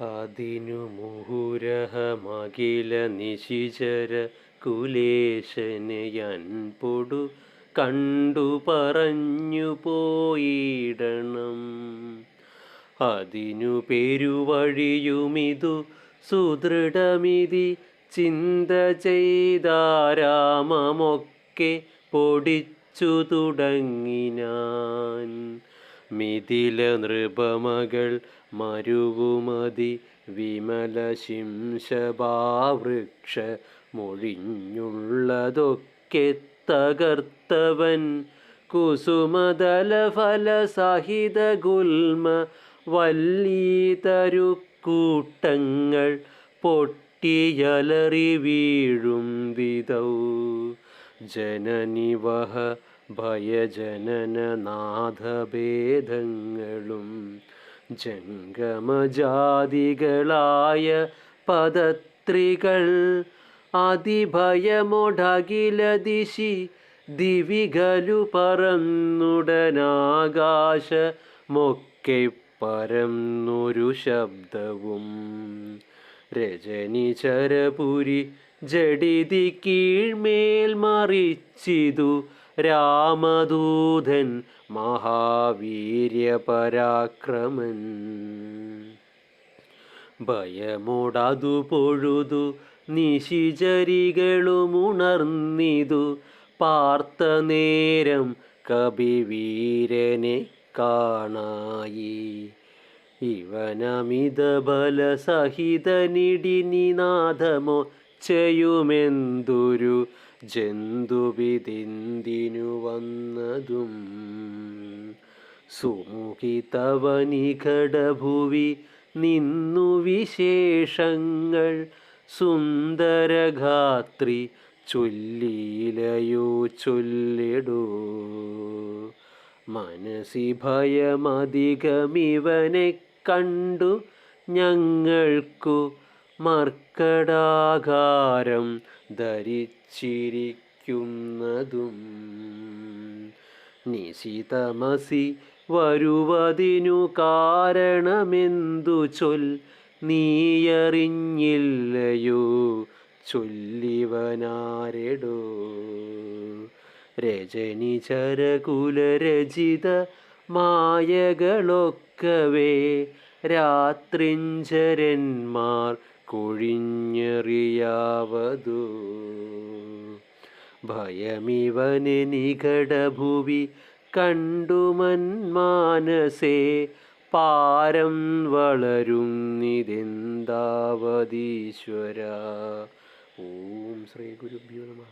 അതിനു മുഹുരഹമകില നിശിചര കുലേശനയൻ പൊടു കണ്ടു പറഞ്ഞു പോയിടണം. അതിനു പെരുവഴിയുമിതു സുദൃഢമിതി ചിന്ത ചെയ്താരാമമൊക്കെ പൊടിച്ചു തുടങ്ങിനാൻ. മിഥില നൃപമകൾ മരുവുമതി വിമല ശിംശഭാവൃക്ഷ മൊഴിഞ്ഞുള്ളതൊക്കെ തകർത്തവൻ. കുസുമതല ഫലസഹിത ഗുൽമ വല്ലീതരുക്കൂട്ടങ്ങൾ പൊട്ടിയലറി വീഴും വിധൗ. ജനനിവഹ ഭയജനനാഥഭേദങ്ങളും ജംഗമജാതികളായ പദത്രികൾ അതിഭയമൊടകിലതിശി ദിവികലു പറന്നുടനാകാശമൊക്കെ പരന്നൊരു ശബ്ദവും രജനിചരപുരി ജഡിതി കീഴ്മേൽ മറിച്ചിതു രാമദൂതൻ മഹാവീര്യപരാക്രമൻ. ഭയമോടതു പൊഴുതു നിശിചരികളുമുണർന്നിതു പാർത്ത നേരം കപിവീരനെ കാണായി. ഇവനമിത ബലസഹിതനിടിനിനാഥമോ ചെയ്യുമെന്തൊരു ജന്തുവിതിന്തിനു വന്നതും സുമുഖി തവ നിഘടഭുവി നിന്നു വിശേഷങ്ങൾ സുന്ദരഗാത്രി ചൊല്ലിയിലയോ ചൊല്ലിടൂ. മനസി ഭയമധികമിവനെ കണ്ടു ഞങ്ങൾക്കു മർക്കടാകാരം ധരിച്ചിരിക്കുന്നതും. നിശിതമസി വരുവതിനു കാരണമെന്തു ചൊൽ നീയറിഞ്ഞില്ലയോ ചൊല്ലിവനാരെടോ. രജനിചരകുലരചിത മായകളൊക്കവേ രാത്രിഞ്ചരന്മാർ കൊഴിഞ്ഞെറിയാവതു. ഭയമിവനെ നിഘടഭുവി കണ്ടുമന്മാനസേ പാരം വളരുന്നിതെന്താവതീശ്വര. ഓം ശ്രീ ഗുരുഭ്യോ നമ.